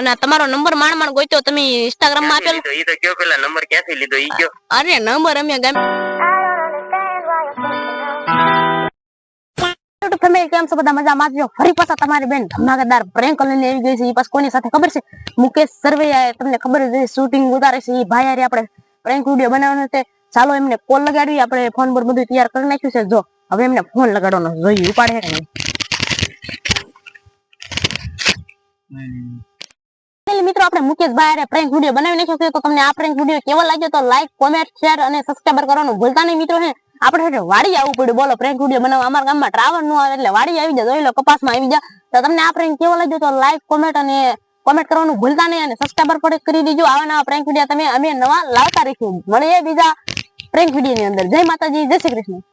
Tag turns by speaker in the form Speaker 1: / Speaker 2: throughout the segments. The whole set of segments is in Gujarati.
Speaker 1: અને તમારો નંબર માણ માણ ગોત્યો તમે ઇન્સ્ટાગ્રામમાં આપેલો?
Speaker 2: ઈ તો? કયો પેલા નંબર ક્યાંથી લીધો ઈ કયો
Speaker 1: અરે નંબર અમે ગામ ફેમિલી કેમ છો? બધા મજામાં જ ફરી પાછા તમારી બેન ધમાકેદાર પ્રેન્ક લઈને આવી ગઈ છે. ઈ પાછ કોની સાથે ખબર છે? મુકેશ સરવૈયા તમને ખબર છે શૂટિંગ ઉતારે છે. ઈ ભાઈ હારે આપણે પ્રેન્ક વીડિયો બનાવવાનો છે. ચાલો એમને કોલ લગાડી આપણે ફોન પર બધું તૈયાર કરી નાખ્યું છે. જો હવે એમને ફોન લગાડવાનો જોઈએ. ઉપાડે છે કે નહીં? ફાઇનલી મિત્રો આપણે મુકેશભાઈ અરે પ્રેન્ક વીડિયો બનાવી નાખ્યો છે, તો તમને આ પ્રેન્ક વીડિયો કેવો લાગ્યો તો લાઈક કોમેન્ટ શેર અને સબસ્ક્રાઇબર કરવાનું ભૂલતા નહીં મિત્રો હે. આપણે વાડી આવવું પડ્યું, બોલો પ્રેન્ક વીડિયો બનાવવા. અમારા ગામમાં ટ્રાવરનું આવે એટલે વાડી આવી જાય જોઈ કપાસમાં આવી જાય તો તમને આ પ્રેન્ક કેવો લાગ્યો તો લાઈક કોમેન્ટ અને કોમેન્ટ કરવાનું ભૂલતા નહીં અને સબસ્ક્રાઈબર પણ કરી દીજો. આવા નવા પ્રેન્ક વીડિયો તમે અમે નવા લાવતા રહીશું. મળીએ બીજા પ્રેન્ક વીડિયો ની અંદર. જય માતાજી, જય શ્રી કૃષ્ણ.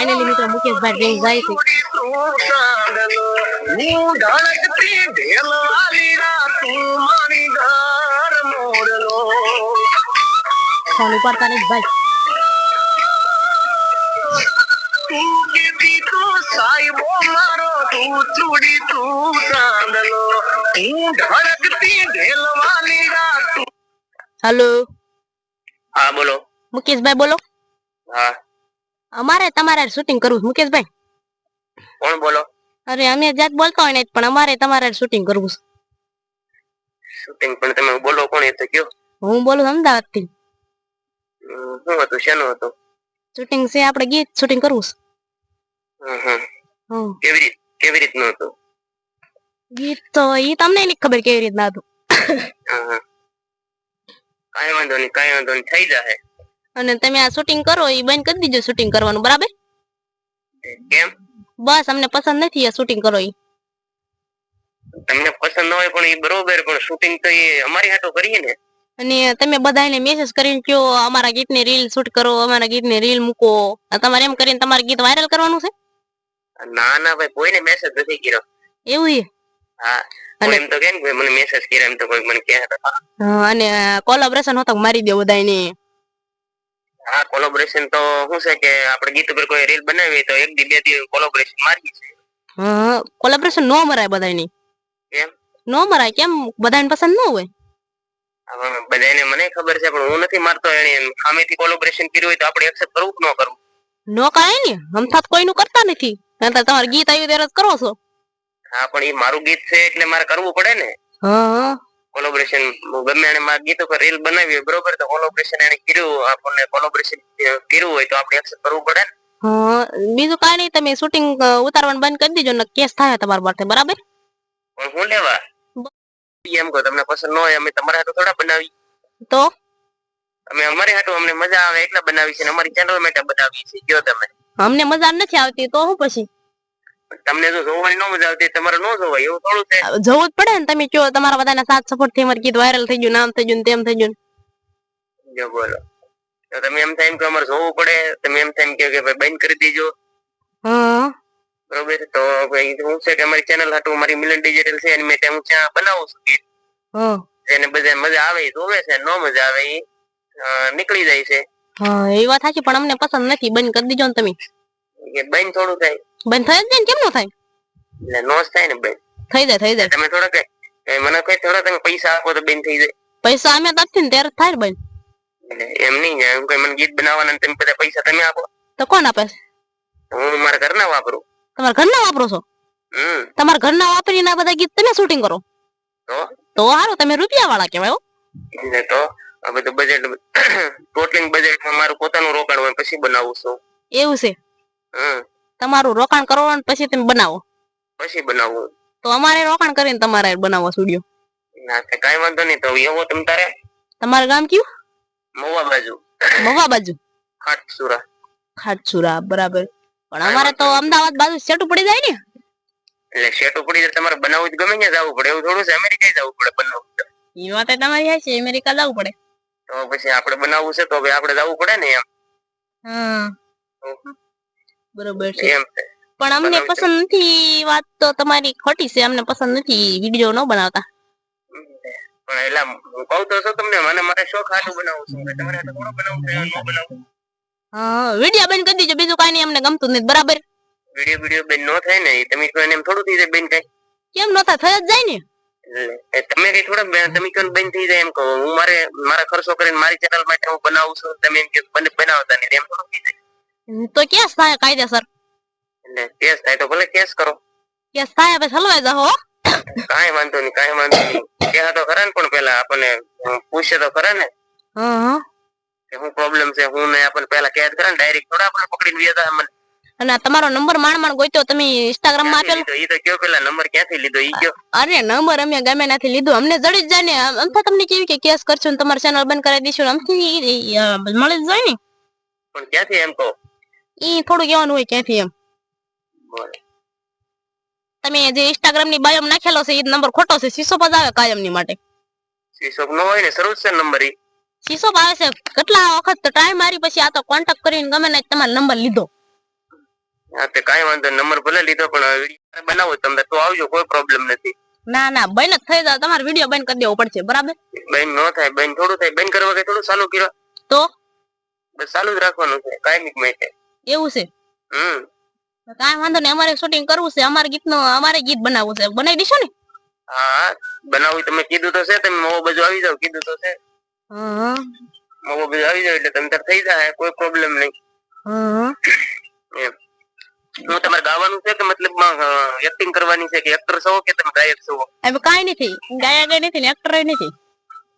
Speaker 1: ફાઇનલી મિત્રો મુકેશભાઈ prank જાય છે
Speaker 2: તું ચાંદલો હું ધડકતી ઢેલવાલી રાતું મારી ઘર મોરલો
Speaker 1: ફોન ઉપાડતા નહીં ભાઈ
Speaker 2: તું કીધી તું સાહેબો મારો તું ચૂડી તું ચાંદલો હું ધડકતી ઢેલવાલી રાતું
Speaker 1: હેલો
Speaker 2: હા બોલો
Speaker 1: મુકેશભાઈ બોલો
Speaker 2: હા
Speaker 1: અમારે તમારે શૂટિંગ કરવું મુકેશભાઈ.
Speaker 2: કોણ બોલો?
Speaker 1: અરે અમે જાત બોલતા હોય ને પણ અમારે તમારે શૂટિંગ કરવું
Speaker 2: શૂટિંગ પણ તમે બોલો કોણ એ તો કયો.
Speaker 1: હું બોલું
Speaker 2: અમદાવાદથી શું હતું શેનું હતું?
Speaker 1: શૂટિંગ છે આપણે ગીત શૂટિંગ કરવું.
Speaker 2: કેવી રીત કેવી રીતનું હતું?
Speaker 1: ગીત તો ઈ તમને નહીં ખબર કેવી રીતના હતું.
Speaker 2: કાંઈ વાંધો નહીં કાંઈ વાંધો નહીં થઈ જશે
Speaker 1: અને તમે આ શૂટિંગ કરો એ બંધ કરી દીજો શૂટિંગ કરવાનું બરાબર?
Speaker 2: કેમ?
Speaker 1: બસ અમને પસંદ નથી આ શૂટિંગ કરો ઈ.
Speaker 2: તમને પસંદ ન હોય પણ એ બરોબર પણ શૂટિંગ તો એ અમારી હાટો કરીએ ને.
Speaker 1: અને તમે બધાને મેસેજ કરીને કયો અમારા ગીતની રીલ શૂટ કરો અમારા ગીતની રીલ મૂકો. તમારે એમ કરીને તમારું ગીત વાયરલ કરવાનું છે?
Speaker 2: ના ના ભાઈ કોઈને મેસેજ નથી કર્યો.
Speaker 1: એવું એ
Speaker 2: હા
Speaker 1: અને-
Speaker 2: એમ તો કે મને મેસેજ કર્યા એમ તો કોઈ મને કહે
Speaker 1: અને કોલાબરેશન હોતો મારી દે બધાને
Speaker 2: હા કોલોબરેશન તો શું છે કે આપણે ગીત ઉપર કોઈ રીલ બનાવી તો એક દી બે દી કોલોબરેશન મારી છે
Speaker 1: હા કોલોબરેશન નો મરાય બધાયની.
Speaker 2: કેમ?
Speaker 1: નો મરાય કેમ? બધાને પસંદ ન હોય?
Speaker 2: બધાને મને ખબર છે પણ હું નથી મારતો એને સામેથી કોલોબરેશન કર્યું હોય તો આપણે એક્સેપ્ટ કરવું કે ન કરવું?
Speaker 1: નો કાય ને હમથાત કોઈનું કરતા નથી. નહીંતર તમારે ગીત આવ્યું ત્યારે કરો છો.
Speaker 2: હા પણ એ મારું ગીત છે એટલે મારે કરવું પડે ને.
Speaker 1: હા.
Speaker 2: કોલોબરેશન ગમે એને ગીત ઉપર રીલ બનાવી હોય બરોબર? તો કોલોબરેશન એને કર્યું આપણને કોલોબરેશન કર્યું હોય તો આપણે એક્સેપ્ટ કરવું પડે ને?
Speaker 1: બીજું કાંઈ નહીં તમે શૂટિંગ ઉતારવાનું બંધ કરી દેજો ને કેસ થાય તમારા માટે બરાબર?
Speaker 2: હું લેવા? એમ કહો તમને પસંદ ન હોય અમે તમારા હાથે થોડા બનાવી
Speaker 1: તો?
Speaker 2: અમે અમારી હાટુ અમને મજા આવે એટલા બનાવી છે અમારી ચેનલ માટે બનાવી છે કયો તમે?
Speaker 1: અમને મજા નથી આવતી તો હું પછી?
Speaker 2: તમને જો જોવાની ન મજા આવતી તમારે ન જોવાય એવું થોડું છે
Speaker 1: જવું જ પડે ને તમે કયો તમારા બધાના સાથ સપોર્ટથી અમારું ગીત વાયરલ થઈ ગયું નામ થઈ ગયું તેમ થઈ ગયું
Speaker 2: જો બોલો. તો તમે એમ થાય કે અમારે જોવું પડે તમે એમ થાય કે ભાઈ બંધ કરી દેજો.
Speaker 1: હા.
Speaker 2: બરોબર? તો શું છે કે અમારી ચેનલ હાટુ મારી મિલન ડિજિટલ છે અને મેં હું ત્યાં બનાવું છું ગીત.
Speaker 1: હા.
Speaker 2: એને બધા મજા આવે જોવે છે ન મજા આવે એ નીકળી જાય છે.
Speaker 1: હા એ વાત સાચી પણ અમને પસંદ નથી બંધ કરી દીજો ને તમે.
Speaker 2: કે બંધ થોડું થાય.
Speaker 1: બંધ થાય જ ને કેમ નો થાય?
Speaker 2: એટલે નો થાય ને બંધ
Speaker 1: થઈ જાય થઈ જાય.
Speaker 2: તમે થોડા કે મને કઈ થોડા તમે પૈસા આપો તો બંધ થઈ જાય.
Speaker 1: પૈસા અમે તો આપીએ ને ત્યારે થાય બંધ
Speaker 2: એમ નહીં એમ કઈ મને ગીત બનાવવાના તમે બધા પૈસા તમે આપો.
Speaker 1: તો કોણ આપે?
Speaker 2: હું મારા ઘરના વાપરું.
Speaker 1: તમારા ઘરના વાપરો છો?
Speaker 2: હમ.
Speaker 1: તમારા ઘરના વાપરીને આ બધા ગીત તમે શૂટિંગ કરો?
Speaker 2: તો?
Speaker 1: તો હારો તમે રૂપિયા વાળા કહેવાય
Speaker 2: એટલે તો આ બધું બજેટ ટોટલિંગ બજેટમાં મારું પોતાનું રોકાણ હોય પછી બનાવું છું.
Speaker 1: એવું છે. તમારું રોકાણ કરો ને પછી તમે બનાવો.
Speaker 2: પછી બનાવું.
Speaker 1: તો અમારે રોકાણ કરીને તમારે બનાવો સ્ટુડિયો
Speaker 2: ના તે કાંઈ વાંધો નહીં. તો એવો તમ તારે?
Speaker 1: તમારું ગામ કયું?
Speaker 2: મવા બાજુ.
Speaker 1: મવા બાજુ.
Speaker 2: ખાટસુરા.
Speaker 1: ખાટસુરા બરાબર. પણ અમારે તો અમદાવાદ બાજુ સેટું પડી જાય ને?
Speaker 2: એટલે સેટુ પડી જાય તમારે બનાવવું જ ગમે ને જવું પડે. એવું થોડું છે અમેરિકા જવું પડે બનાવવું.
Speaker 1: એ વાત તમારી હશે છે અમેરિકા જવું પડે.
Speaker 2: તો પછી આપણે બનાવવું છે તો આપણે જવું પડે ને એમ.
Speaker 1: હા બરોબર છે.
Speaker 2: એમ છે.
Speaker 1: પણ અમને પસંદ નથી વાત તો તમારી ખોટી છે અમને પસંદ નથી વીડિયો ન બનાવતા.
Speaker 2: પણ એલા હું કહું તો છું તમને મને મારે શોખ હાટું બનાવું છું તમારે હાટું થોડું બનાવું છે ન બનાવું
Speaker 1: હા વીડિયો બંધ કરી દીજો બીજું કાઈ નહીં અમને ગમતું નથી બરાબર?
Speaker 2: વીડિયો વીડિયો બેન નો થાય ને તમે કહો એમ થોડું થઈ જાય બેન કઈ.
Speaker 1: કેમ નતા થઈ જ જાય ને.
Speaker 2: એટલે તમે કઈ થોડા તમે ને બંધ થઈ જાય એમ કહો. હું મારે મારા ખર્ચો કરીને મારી ચેનલ માટે હું બનાવું છું તમે એમ કે બનાવતા નહીં એમ થોડું થઈ જાય.
Speaker 1: તો કેસ થાય કાયદેસર
Speaker 2: એટલે કેસ થાય તો ભલે કેસ કરો
Speaker 1: કેસ થાય પછી હલવાઈ જાઓ હો.
Speaker 2: કાંઈ વાંધો નહીં કાંઈ વાંધો નહીં કહે તો ખરા ને પણ પેલા આપણને અ, પૂછે તો ખરા ને
Speaker 1: હં હં.
Speaker 2: કે શું પ્રોબ્લેમ છે હું ને આપણને પેલા કેદ કરે ને ડાયરેક્ટ થોડા આપણે પકડીને વ્યાતા મને
Speaker 1: અને આ તમારો નંબર માંડ માંડ ગોઈતો તમે ઇન્સ્ટાગ્રામમાં
Speaker 2: ક્યાંથી
Speaker 1: આપેલો
Speaker 2: લીધો ઈ તો કયો પેલા નંબર ક્યાંથી લીધો ઈ કયો
Speaker 1: અરે નંબર અમે ગમે નથી લીધું અમને જડી જ જાય ને આમ આમ તો તમને કેવી કે કેસ કરશો ને તમારું ચેનલ બંધ કરી દઈશું ને આમથી ઈ, અ, મળી જ જાય ને
Speaker 2: પણ ક્યાંથી એમ કહો
Speaker 1: ઈ થોડું કહેવાનું હોય ક્યાંથી એમ. તમે જે ઇન્સ્ટાગ્રામની બાયોમ નાખેલો છે એ નંબર ખોટો છે. શીશો જ આવે કાયમની માટે.
Speaker 2: સ્વિચ નો હોય ને શરૂ છે નંબર ઈ.
Speaker 1: શીશો આવે છે. કેટલા વખત ટ્રાય મારી પછી આ તો કોન્ટેક્ટ કરીને ગમે ને તમારો નંબર લીધો.
Speaker 2: હા તે કાંઈ વાંધો નંબર ભલે લીધો પણ વીડિયો બનાવો તમે તો આવજો કોઈ પ્રોબ્લેમ નથી.
Speaker 1: ના ના બંધ જ થઈ જાય. તમારે વીડિયો બંધ કરી દેવો પડશે બરાબર?
Speaker 2: બેન નો થાય બેન થોડું થાય. બેન કરવા કે થોડું ચાલુ કર્યો?
Speaker 1: તો?
Speaker 2: બસ ચાલુ જ રાખવાનું છે. કાયમિક માટે
Speaker 1: એવું છે?
Speaker 2: હમ.
Speaker 1: કાંઈ વાંધો નહીં અમારે શૂટિંગ કરવું છે. અમારે ગીત અમારે ગીત બનાવવું છે. બનાવી દઈશું ને?
Speaker 2: હા બનાવું તમે કીધું તો છે. તમે મોવો બાજુ આવી જાવ કીધું તો છે.
Speaker 1: હં.
Speaker 2: મોવો બાજુ આવી જાવ એટલે તમે તાર થઈ જાય કોઈ પ્રોબ્લેમ નહીં.
Speaker 1: હં.
Speaker 2: એમ. હું તમારે ગાવાનું છે કે મતલબ એક્ટિંગ કરવાની છે કે એક્ટર છો કે તમે ગાયક છો?
Speaker 1: હવે કાંઈ નથી. ગાયા ગઈ નથી ને એક્ટર નથી.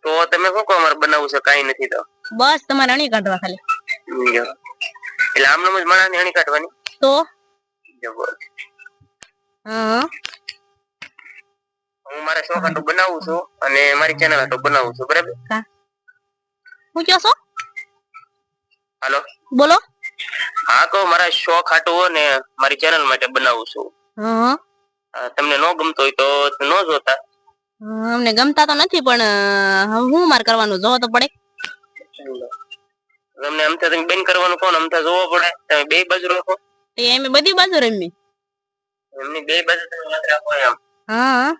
Speaker 2: તો તમે શું કહો અમારે બનાવવું છે? કાંઈ નથી તો?
Speaker 1: બસ તમારે અણી કાઢવા ખાલી.
Speaker 2: જો. આમ નમ જ માણસને હણી કાઢવાની.
Speaker 1: તો? હું.
Speaker 2: મારા શોખ હાટુ બનાવું છું અને મારી ચેનલ હાટુ બનાવું છું બરાબર?
Speaker 1: હું. કયો છો?
Speaker 2: હાલો?
Speaker 1: બોલો.
Speaker 2: હા કહો મારા શોખ હાટુ ને મારી ચેનલ માટે બનાવું છું. તમને ન ગમતો હોય તો ન જોતા.
Speaker 1: અમને ગમતા તો નથી પણ હું મારે કરવાનું જોવો તો પડે.
Speaker 2: તમને અમથા તમે બેન કરવાનું કોણ? અમથા જોવો પડે. તમે બે બાજુ રાખો.
Speaker 1: એમ બધી બાજુ રમી
Speaker 2: એમની બે બાજુ તમે મત રાખો એમ.
Speaker 1: હા.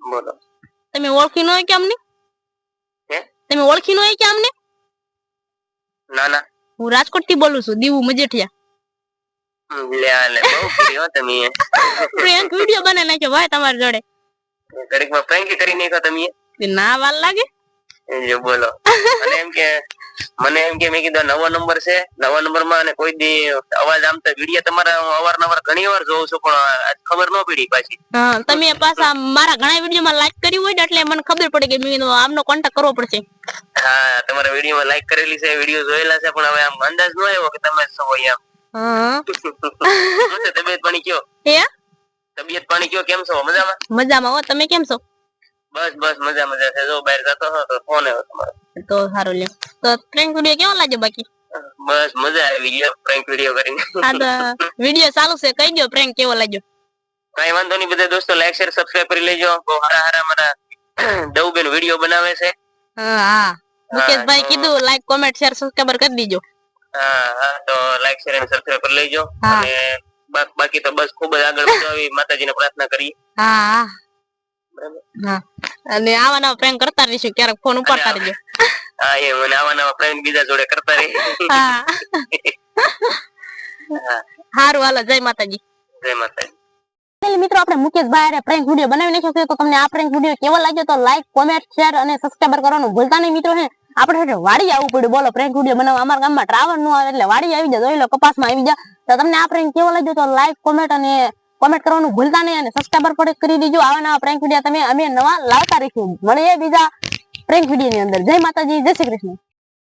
Speaker 2: બોલો.
Speaker 1: તમે ઓળખી ન હોય કે અમને?
Speaker 2: હે?
Speaker 1: તમે ઓળખી ન હોય કે અમને?
Speaker 2: ના ના.
Speaker 1: હું રાજકોટથી બોલું છું દીવું મજેઠિયા.
Speaker 2: હમ, લે લે બહુ તમે.
Speaker 1: પ્રેન્ક વિડિયો બનાવી નાખ્યો ભાઈ તમારી જોડે.
Speaker 2: ઘડીકમાં પ્રેન્કી કરી નાખ્યો તમે.
Speaker 1: ના વાલ લાગે.
Speaker 2: જો બોલો. અને એમ કે મને એમ કે મેં કીધું નવો નંબર છે. નવા નંબરમાં અને કોઈ દી અવાજ આમ તો વીડિયો તમારા હું અવારનવાર ઘણી વાર જોઉં છું પણ ખબર ન પડી પાછી.
Speaker 1: તમે પાછા મારા ઘણા વીડિયો માં લાઈક કર્યું હોય ને એટલે મને ખબર પડી કે મેં આમનો કોન્ટેક્ટ કરવો પડશે.
Speaker 2: હા તમારા વીડિયો માં લાઈક કરેલી છે વીડિયો જોયેલા છે પણ હવે આમ અંદાજ ન આવ્યો કે તમે હોય એમ. છે તબિયત પાણી કયો? તબિયત પાણી કયો? કેમ છો? મજામાં?
Speaker 1: મજામાં હો. તમે કેમ છો?
Speaker 2: બસ બસ મજા મજા છે. જો બહાર જતો હતો ફોન આવ્યો તમારો
Speaker 1: તો સારું લે તો પ્રેન્ક વીડિયો કેવો લાગ્યો બાકી?
Speaker 2: બસ મજા આવી ગઈ. પ્રેન્ક વીડિયો કરીને.
Speaker 1: હા તો વીડિયો ચાલુ છે. કહી દો પ્રેન્ક કેવો લાગ્યો?
Speaker 2: કઈ વાંધો નહીં બધા દોસ્તો લાઈક શેર સબસ્ક્રાઇબ કરી લેજો. બહુ હારા હારા મારા દવબેન વીડિયો બનાવે છે.
Speaker 1: હા હા. મુકેશભાઈ કીધું લાઈક કોમેન્ટ શેર સબસ્ક્રાઇબર કરી દીજો.
Speaker 2: હા હા તો લાઈક શેર અને સબસ્ક્રાઇબ કરી લેજો. અને બાકી તો બસ ખૂબ જ આગળ વધો આવી માતાજીને પ્રાર્થના કરી
Speaker 1: હા હા. હા. અને આવા નવા પ્રેન્ક કરતા રહીશું ક્યારેક ફોન ઉપાડતા રહીજો
Speaker 2: હા એ મને આવા નવા પ્રેમ બીજા જોડે કરતા રહી.
Speaker 1: હા. સારું હાલો જય માતાજી.
Speaker 2: જય માતાજી.
Speaker 1: એટલે મિત્રો આપણે મુકેશભાઈ હારે પ્રેન્ક વીડિયો બનાવી નાખ્યો છે તો તમને આ પ્રેન્ક વીડિયો કેવો લાગ્યો તો લાઈક કોમેન્ટ શેર અને subscriber કરવાનું ભૂલતા નહીં મિત્રો હે. આપણે વાડી આવવું પડ્યું બોલો પ્રેન્ક વીડિયો બનાવવા. અમારા ગામમાં ટ્રાવરનું આવે એટલે વાડી આવી જાય જોઈ લો કપાસમાં આવી જાય તો તમને આ પ્રેન્ક કેવો લાગ્યો તો લાઈક કોમેન્ટ અને comment કરવાનું ભૂલતા નહીં અને સબસ્ક્રાઈબર પણ કરી દેજો. આવા નવા પ્રેન્ક વીડિયો તમે અમે નવા લાવતા રહીશું. મળીએ બીજા પ્રેન્ક video ની અંદર. જય માતાજી, જય શ્રી કૃષ્ણ.